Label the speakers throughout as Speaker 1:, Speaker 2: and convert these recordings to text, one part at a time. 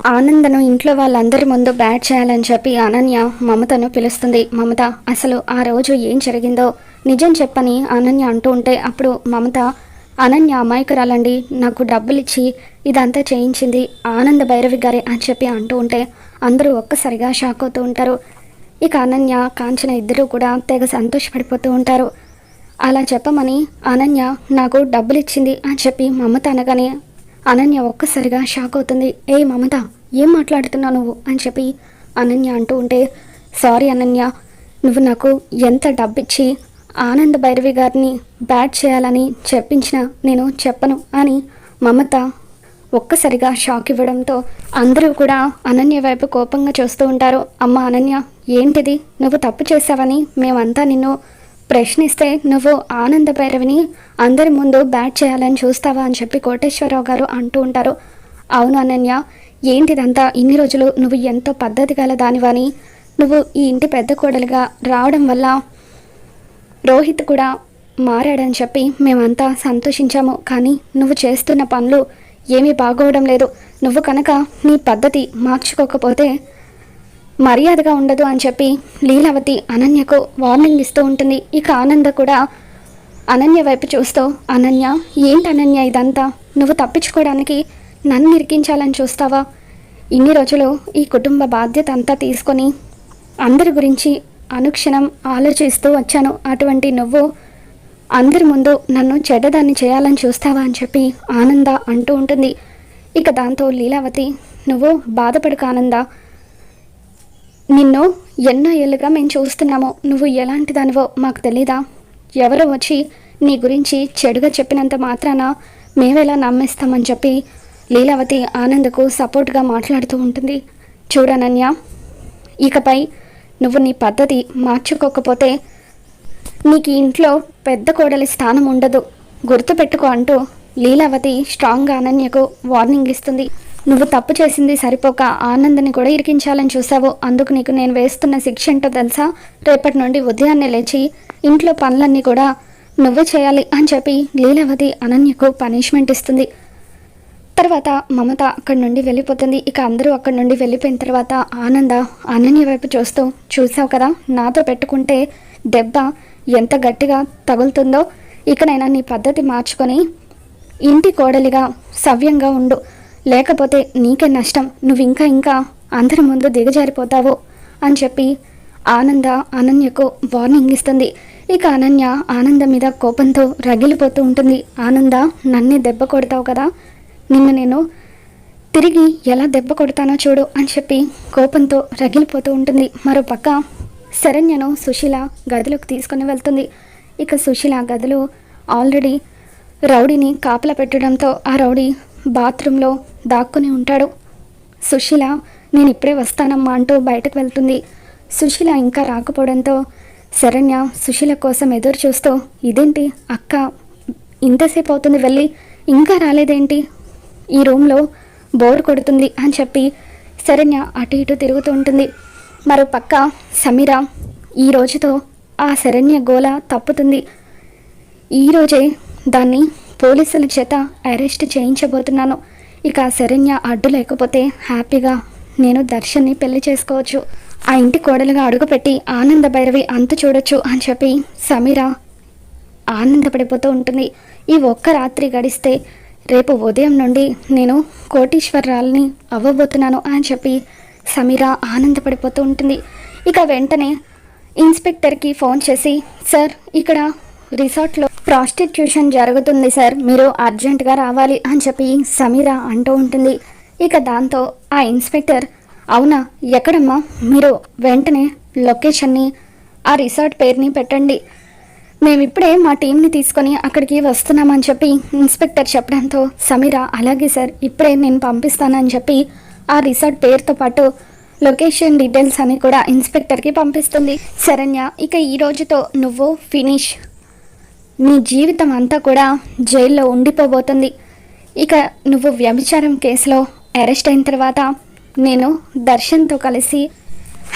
Speaker 1: ఆనందను ఇంట్లో వాళ్ళందరి ముందు బ్యాట్ చేయాలని చెప్పి అనన్య మమతను పిలుస్తుంది. మమత అసలు ఆ రోజు ఏం జరిగిందో? నిజం చెప్పని అనన్య అంటూ ఉంటే అప్పుడు మమత అనన్య అమాయకురాలండి నాకు డబ్బులు ఇచ్చి ఇదంతా చేయించింది ఆనంద భైరవి గారే అని చెప్పి అంటూ ఉంటే అందరూ ఒక్కసారిగా షాక్ అవుతూ ఉంటారు. ఇక అనన్య కాంచన ఇద్దరూ కూడా తెగ సంతోషపడిపోతూ ఉంటారు. అలా చెప్పమని అనన్య నాకు డబ్బులు ఇచ్చింది అని చెప్పి మమత అనగానే అనన్య ఒక్కసారిగా షాక్ అవుతుంది. ఏ మమత ఏం మాట్లాడుతున్నావు నువ్వు? అని చెప్పి అనన్య అంటూ ఉంటే సారీ అనన్య నువ్వు నాకు ఎంత డబ్బిచ్చి ఆనంద భైరవి గారిని బ్యాట్ చేయాలని చెప్పించిన నేను చెప్పను అని మమత ఒక్కసారిగా షాక్ ఇవ్వడంతో అందరూ కూడా అనన్య వైపు కోపంగా చూస్తూ ఉంటారు. అమ్మ అనన్య ఏంటిది? నువ్వు తప్పు చేశావని మేమంతా నిన్ను ప్రశ్నిస్తే నువ్వు ఆనంద భైరవిని అందరి ముందు బ్యాట్ చేయాలని చూస్తావా? అని చెప్పి కోటేశ్వరరావు గారు అంటూ ఉంటారు. అవును అనన్య ఏంటిదంతా? ఇన్ని రోజులు నువ్వు ఎంతో పద్ధతి గల దానివని. నువ్వు ఈ ఇంటి పెద్ద కోడలుగా రావడం వల్ల రోహిత్ కూడా మారాడని చెప్పి మేమంతా సంతోషించాము. కానీ నువ్వు చేస్తున్న పనులు ఏమీ బాగోవడం లేదు. నువ్వు కనుక నీ పద్ధతి మార్చుకోకపోతే మర్యాదగా ఉండదు అని చెప్పి లీలావతి అనన్యకు వార్నింగ్ ఇస్తూ ఉంటుంది. ఇక ఆనంద కూడా అనన్య వైపు చూస్తూ అనన్య ఏంటి అనన్య ఇదంతా? నువ్వు తప్పించుకోవడానికి నన్ను ఇరికించాలని చూస్తావా? ఇన్ని రోజులు ఈ కుటుంబ బాధ్యత అంతా తీసుకొని అందరి గురించి అనుక్షణం ఆలోచిస్తూ వచ్చాను. అటువంటి నువ్వు అందరి ముందు నన్ను చెడ్డదాన్ని చేయాలని చూస్తావా? అని చెప్పి ఆనంద అంటూ ఉంటుంది. ఇక దాంతో లీలావతి నువ్వు బాధపడక ఆనంద. నిన్ను ఎన్నో ఏళ్ళుగా మేము చూస్తున్నామో. నువ్వు ఎలాంటి దానివో మాకు తెలీదా? ఎవరో వచ్చి నీ గురించి చెడుగా చెప్పినంత మాత్రాన మేమెలా నమ్మేస్తామని చెప్పి లీలావతి ఆనందకు సపోర్ట్గా మాట్లాడుతూ ఉంటుంది. చూడనన్య ఇకపై నువ్వు నీ పద్ధతి మార్చుకోకపోతే నీకు ఇంట్లో పెద్ద కోడలి స్థానం ఉండదు. గుర్తుపెట్టుకో అంటూ లీలావతి స్ట్రాంగ్గా అనన్యకు వార్నింగ్ ఇస్తుంది. నువ్వు తప్పు చేసింది సరిపోక ఆనందని కూడా ఇరికించాలని చూసావు అందుకు నీకు నేను వేస్తున్న శిక్ష ఏంటో తెలుసా? రేపటి నుండి ఉదయాన్నే లేచి ఇంట్లో పనులన్నీ కూడా నువ్వే చేయాలి అని చెప్పి లీలావతి అనన్యకు పనిష్మెంట్ ఇస్తుంది. తర్వాత మమత అక్కడి నుండి వెళ్ళిపోతుంది. ఇక అందరూ అక్కడి నుండి వెళ్ళిపోయిన తర్వాత ఆనంద అనన్య వైపు చూస్తూ చూసావు కదా నాతో పెట్టుకుంటే దెబ్బ ఎంత గట్టిగా తగులుతుందో. ఇకనైనా నీ పద్ధతి మార్చుకొని ఇంటి కోడలిగా సవ్యంగా ఉండు. లేకపోతే నీకే నష్టం. నువ్వు ఇంకా ఇంకా అందరి ముందు దిగజారిపోతావు అని చెప్పి ఆనంద అనన్యకు వార్నింగ్ ఇస్తుంది. ఇక అనన్య ఆనంద మీద కోపంతో రగిలిపోతూ ఉంటుంది. ఆనంద నన్నే దెబ్బ కొడతావు కదా? నిన్ను నేను తిరిగి ఎలా దెబ్బ కొడతానో చూడు అని చెప్పి కోపంతో రగిలిపోతూ ఉంటుంది. మరో పక్క శరణ్యను సుశీల గదిలోకి తీసుకుని వెళ్తుంది. ఇక సుశీల గదిలో ఆల్రెడీ రౌడీని కాపలా పెట్టడంతో ఆ రౌడీ బాత్రూంలో దాక్కుని ఉంటాడు. సుశీల నేను ఇప్పుడే వస్తానమ్మా అంటూ బయటకు వెళ్తుంది. సుశీల ఇంకా రాకపోవడంతో శరణ్య సుశీల కోసం ఎదురు చూస్తూ ఇదేంటి అక్క ఇంతసేపు అవుతుంది వెళ్ళి ఇంకా రాలేదేంటి? ఈ రూమ్లో బోర్ కొడుతుంది అని చెప్పి శరణ్య అటు ఇటు తిరుగుతూ ఉంటుంది. మరో పక్క సమీర ఈ రోజుతో ఆ శరణ్య గోల తప్పుతుంది. ఈరోజే దాన్ని పోలీసుల చేత అరెస్ట్ చేయించబోతున్నాను. ఇక శరణ్య అడ్డు లేకపోతే హ్యాపీగా నేను దర్శన్ని పెళ్ళి చేసుకోవచ్చు. ఆ ఇంటి కోడలుగా అడుగుపెట్టి ఆనంద భైరవి అంతు చూడొచ్చు అని చెప్పి సమీర ఆనందపడిపోతూ ఉంటుంది. ఈ ఒక్క రాత్రి గడిస్తే రేపు ఉదయం నుండి నేను కోటీశ్వరరాల్ని అవ్వబోతున్నాను అని చెప్పి సమీర ఆనందపడిపోతూ ఉంటుంది. ఇక వెంటనే ఇన్స్పెక్టర్కి ఫోన్ చేసి సార్ ఇక్కడ రిసార్ట్లో ప్రాస్టిట్యూషన్ జరుగుతుంది సార్. మీరు అర్జెంటుగా రావాలి అని చెప్పి సమీర అంటూ ఉంటుంది. ఇక దాంతో ఆ ఇన్స్పెక్టర్ అవునా ఎక్కడమ్మా? మీరు వెంటనే లొకేషన్ని ఆ రిసార్ట్ పేరుని పెట్టండి. మేమిప్పుడే మా టీంని తీసుకొని అక్కడికి వస్తున్నామని చెప్పి ఇన్స్పెక్టర్ చెప్పడంతో సమీర అలాగే సార్ ఇప్పుడే నేను పంపిస్తానని చెప్పి ఆ రిసార్ట్ పేరుతో పాటు లొకేషన్ డీటెయిల్స్ అని కూడా ఇన్స్పెక్టర్కి పంపిస్తుంది. శరణ్య ఇక ఈ రోజుతో నువ్వు ఫినిష్. నీ జీవితం అంతా కూడా జైల్లో ఉండిపోబోతుంది. ఇక నువ్వు వ్యభిచారం కేసులో అరెస్ట్ అయిన తర్వాత నేను దర్శన్తో కలిసి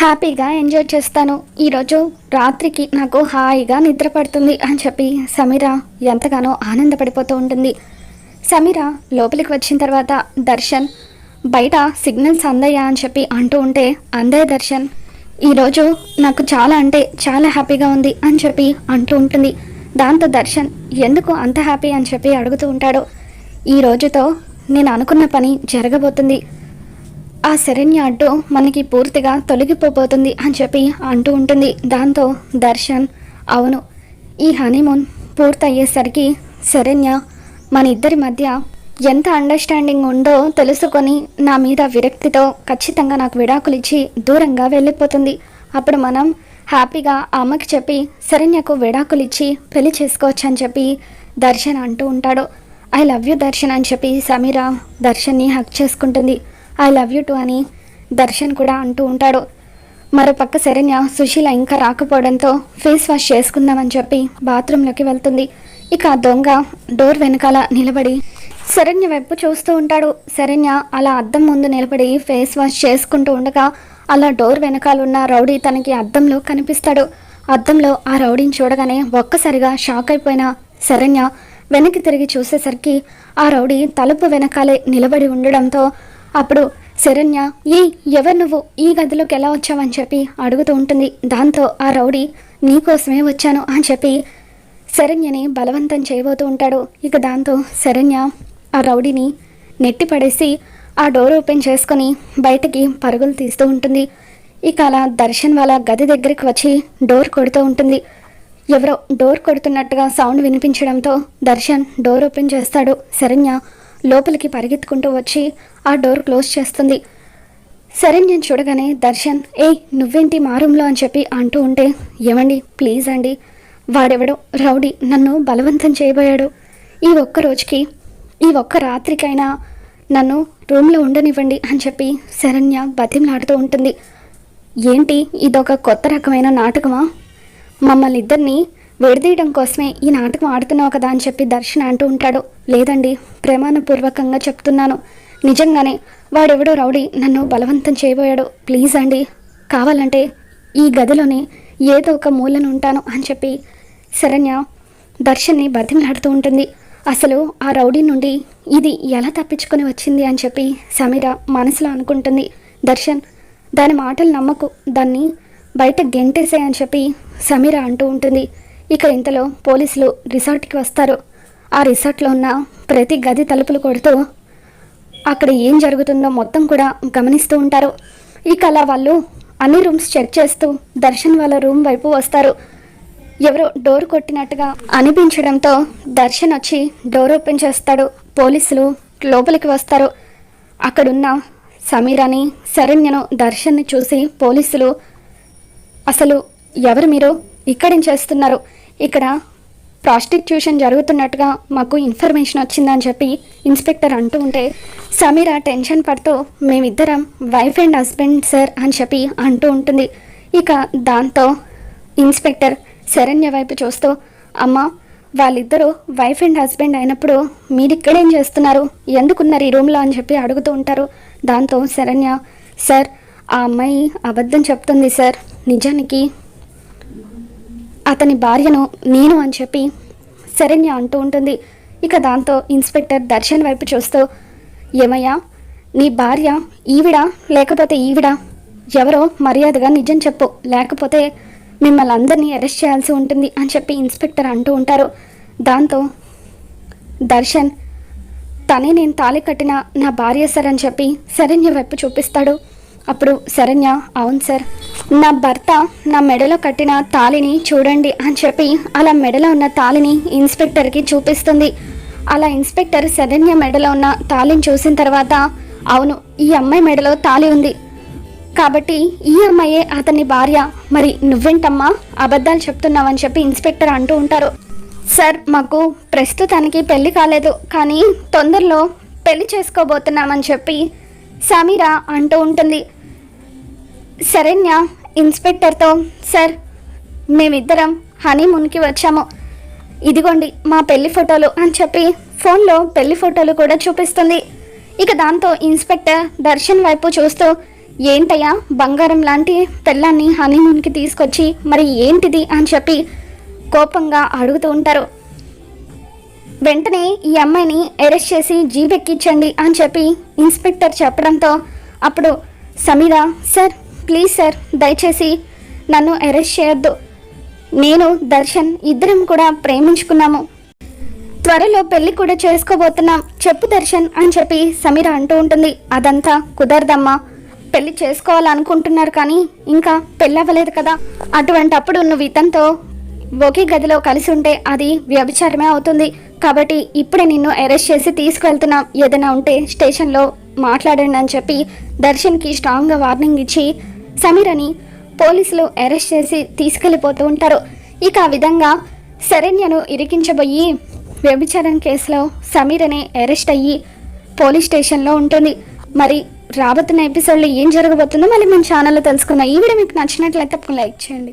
Speaker 1: హ్యాపీగా ఎంజాయ్ చేస్తాను. ఈరోజు రాత్రికి నాకు హాయిగా నిద్ర పడుతుంది అని చెప్పి సమీర ఎంతగానో ఆనందపడిపోతూ ఉంటుంది. సమీర లోపలికి వచ్చిన తర్వాత దర్శన్ బయట సిగ్నల్స్ అందయ్యా అని చెప్పి అంటూ ఉంటే అందయ్య దర్శన్ ఈరోజు నాకు చాలా అంటే చాలా హ్యాపీగా ఉంది అని చెప్పి అంటూ ఉంటుంది. దాంతో దర్శన్ ఎందుకు అంత హ్యాపీ? అని చెప్పి అడుగుతూ ఉంటాడు. ఈ రోజుతో నేను అనుకున్న పని జరగబోతుంది. ఆ శరణ్య అడ్డు మనకి పూర్తిగా తొలగిపోబోతుంది అని చెప్పి అంటూ ఉంటుంది. దాంతో దర్శన్ అవును ఈ హనీమూన్ పూర్తయ్యేసరికి శరణ్య మన ఇద్దరి మధ్య ఎంత అండర్స్టాండింగ్ ఉందో తెలుసుకొని నా మీద విరక్తితో ఖచ్చితంగా నాకు విడాకులు ఇచ్చి దూరంగా వెళ్ళిపోతుంది. అప్పుడు మనం హ్యాపీగా ఆమెకు అమ్మకి చెప్పి శరణ్యకు విడాకులు ఇచ్చి పెళ్ళి చేసుకోవచ్చు అని చెప్పి దర్శన్ అంటూ ఉంటాడు. ఐ లవ్ యూ దర్శన్ అని చెప్పి సమీర దర్శన్ని హక్ చేసుకుంటుంది. ఐ లవ్ యూ టు అని దర్శన్ కూడా అంటూ ఉంటాడు. మరోపక్క శరణ్య సుశీల ఇంకా రాకపోవడంతో ఫేస్ వాష్ చేసుకుందామని చెప్పి బాత్రూంలోకి వెళ్తుంది. ఇక దొంగ డోర్ వెనకాల నిలబడి శరణ్య వైపు చూస్తూ ఉంటాడు. శరణ్య అలా అద్దం ముందు నిలబడి ఫేస్ వాష్ చేసుకుంటూ ఉండగా అలా డోర్ వెనకాల ఉన్న రౌడీ తనకి అద్దంలో కనిపిస్తాడు. అద్దంలో ఆ రౌడీని చూడగానే ఒక్కసారిగా షాక్ అయిపోయిన శరణ్య వెనక్కి తిరిగి చూసేసరికి ఆ రౌడీ తలుపు వెనకాలే నిలబడి ఉండడంతో అప్పుడు శరణ్య ఏ ఎవరు నువ్వు? ఈ గదిలోకి ఎలా వచ్చావని చెప్పి అడుగుతూ ఉంటుంది. దాంతో ఆ రౌడీ నీకోసమే వచ్చాను అని చెప్పి శరణ్యని బలవంతం చేయబోతూ ఉంటాడు. ఇక దాంతో శరణ్య ఆ రౌడీని నెట్టిపడేసి ఆ డోర్ ఓపెన్ చేసుకొని బయటికి పరుగులు తీస్తూ ఉంటుంది. ఇక అలా దర్శన్ వాళ్ళ గది దగ్గరికి వచ్చి డోర్ కొడుతూ ఉంటుంది. ఎవరో డోర్ కొడుతున్నట్టుగా సౌండ్ వినిపించడంతో దర్శన్ డోర్ ఓపెన్ చేస్తాడు. శరణ్య లోపలికి పరిగెత్తుకుంటూ వచ్చి ఆ డోర్ క్లోజ్ చేస్తుంది. శరణ్యం చూడగానే దర్శన్ ఏయ్ నువ్వేంటి మా రూమ్లో? అని చెప్పి అంటూ ఉంటే ఏమండి ప్లీజ్ అండి. వాడెవడో రౌడీ నన్ను బలవంతం చేయబోయాడు. ఈ ఒక్క రోజుకి ఈ ఒక్క రాత్రికైనా నన్ను రూమ్లో ఉండనివ్వండి అని చెప్పి శరణ్య బతిమలాడుతూ ఉంటుంది. ఏంటి ఇదొక కొత్త రకమైన నాటకమా? మమ్మల్ని ఇద్దరిని విడదీయడం కోసమే ఈ నాటకం ఆడుతున్నావు కదా అని చెప్పి దర్శన అంటూ ఉంటాడు. లేదండి ప్రమాణపూర్వకంగా చెప్తున్నాను. నిజంగానే వాడెవడో రౌడీ నన్ను బలవంతం చేయబోయాడు. ప్లీజ్ అండి కావాలంటే ఈ గదిలోనే ఏదో ఒక మూలను ఉంటాను అని చెప్పి శరణ్య దర్శన్ని బతిమలాడుతూ ఉంటుంది. అసలు ఆ రౌడీ నుండి ఇది ఎలా తప్పించుకొని వచ్చింది అని చెప్పి సమీర మనసులో అనుకుంటుంది. దర్శన్ దాని మాటలు నమ్మకు దాన్ని బయట గెంటేసే అని చెప్పి సమీర అంటూ ఉంటుంది. ఇక ఇంతలో పోలీసులు రిసార్ట్కి వస్తారు. ఆ రిసార్ట్లో ఉన్న ప్రతి గది తలుపులు కొడుతూ అక్కడ ఏం జరుగుతుందో మొత్తం కూడా గమనిస్తూ ఉంటారు. ఇక అలా వాళ్ళు అన్ని రూమ్స్ చెక్ చేస్తూ దర్శన్ వాళ్ళ రూమ్ వైపు వస్తారు. ఎవరో డోర్ కొట్టినట్టుగా అనిపించడంతో దర్శన్ వచ్చి డోర్ ఓపెన్ చేస్తాడు. పోలీసులు లోపలికి వస్తారు. అక్కడున్న సమీరాని శరణ్యను దర్శన్ని చూసి పోలీసులు అసలు ఎవరు మీరు? ఇక్కడేం చేస్తున్నారు? ఇక్కడ ప్రాస్టిట్యూషన్ జరుగుతున్నట్టుగా మాకు ఇన్ఫర్మేషన్ వచ్చిందని చెప్పి ఇన్స్పెక్టర్ అంటూ ఉంటే సమీర టెన్షన్ పడుతూ మేమిద్దరం వైఫ్ అండ్ హస్బెండ్ సార్ అని చెప్పి అంటూ ఉంటుంది. ఇక దాంతో ఇన్స్పెక్టర్ శరణ్య వైపు చూస్తూ అమ్మ వాళ్ళిద్దరూ వైఫ్ అండ్ హస్బెండ్ అయినప్పుడు మీరు ఇక్కడేం చేస్తున్నారు? ఎందుకున్నారు ఈ రూమ్లో? అని చెప్పి అడుగుతూ ఉంటారు. దాంతో శరణ్య సార్ ఆ అమ్మాయి అబద్ధం చెప్తుంది సార్. నిజానికి అతని భార్యను నేను అని చెప్పి శరణ్య అంటూ ఉంటుంది. ఇక దాంతో ఇన్స్పెక్టర్ దర్శన్ వైపు చూస్తూ ఏమయ్యా నీ భార్య ఈవిడ లేకపోతే ఈవిడ? ఎవరో మర్యాదగా నిజం చెప్పు. లేకపోతే మిమ్మల్ని అందరినీ అరెస్ట్ చేయాల్సి ఉంటుంది అని చెప్పి ఇన్స్పెక్టర్ అంటూ ఉంటారు. దాంతో దర్శన్ తనే నేను తాళి కట్టిన నా భార్య సార్ అని చెప్పి శరణ్య వైపు చూపిస్తాడు. అప్పుడు శరణ్య అవును సార్ నా భర్త నా మెడలో కట్టిన తాళిని చూడండి అని చెప్పి అలా మెడలో ఉన్న తాళిని ఇన్స్పెక్టర్కి చూపిస్తుంది. అలా ఇన్స్పెక్టర్ శరణ్య మెడలో ఉన్న తాళిని చూసిన తర్వాత అవును ఈ అమ్మాయి మెడలో తాళి ఉంది. కాబట్టి ఈ అమ్మాయే అతని భార్య. మరి నువ్వేంటమ్మా అబద్ధాలు చెప్తున్నావని చెప్పి ఇన్స్పెక్టర్ అంటూ ఉంటారు. సార్ మాకు ప్రస్తుతానికి పెళ్ళి కాలేదు. కానీ తొందరలో పెళ్ళి చేసుకోబోతున్నామని చెప్పి సమీరా అంటూ ఉంటుంది. శరణ్య ఇన్స్పెక్టర్తో సార్ మేమిద్దరం హనీమూన్కి వచ్చాము. ఇదిగోండి మా పెళ్ళి ఫోటోలు అని చెప్పి ఫోన్లో పెళ్ళి ఫోటోలు కూడా చూపిస్తుంది. ఇక దాంతో ఇన్స్పెక్టర్ దర్శన్ వైపు చూస్తూ ఏంటయ్యా? బంగారం లాంటి పెళ్ళాన్ని హనీమూన్కి తీసుకొచ్చి మరి ఏంటిది అని చెప్పి కోపంగా అడుగుతూ ఉంటారు. వెంటనే ఈ అమ్మాయిని అరెస్ట్ చేసి జీబెక్కిచ్చండి అని చెప్పి ఇన్స్పెక్టర్ చెప్పడంతో అప్పుడు సమీర సార్ ప్లీజ్ సార్ దయచేసి నన్ను అరెస్ట్ చేయొద్దు. నేను దర్శన్ ఇద్దరం కూడా ప్రేమించుకున్నాము. త్వరలో పెళ్ళి కూడా చేసుకోబోతున్నాం. చెప్పు దర్శన్ అని చెప్పి సమీర అంటూ ఉంటుంది. అదంతా కుదరదమ్మా. పెళ్ళి చేసుకోవాలనుకుంటున్నారు కానీ ఇంకా పెళ్ళి అవ్వలేదు కదా. అటువంటి అప్పుడు నువ్వు ఇతనితో ఒకే గదిలో కలిసి ఉంటే అది వ్యభిచారమే అవుతుంది. కాబట్టి ఇప్పుడే నిన్ను అరెస్ట్ చేసి తీసుకెళ్తున్నాం ఏదైనా ఉంటే స్టేషన్లో మాట్లాడండి అని చెప్పి దర్శన్కి స్ట్రాంగ్గా వార్నింగ్ ఇచ్చి సమీరని పోలీసులు అరెస్ట్ చేసి తీసుకెళ్ళిపోతూ ఉంటారు. ఇక ఆ విధంగా శరణ్యను ఇరికించబోయి వ్యభిచారం కేసులో సమీరనే అరెస్ట్ అయ్యి పోలీస్ స్టేషన్లో ఉంటుంది. మరి రాబోతున్న ఎపిసోడ్లో ఏం జరగబోతుందో మళ్ళీ మన ఛానల్లో తెలుసుకుందాం. ఈ వీడియో మీకు నచ్చినట్లయితే లైక్ చేయండి.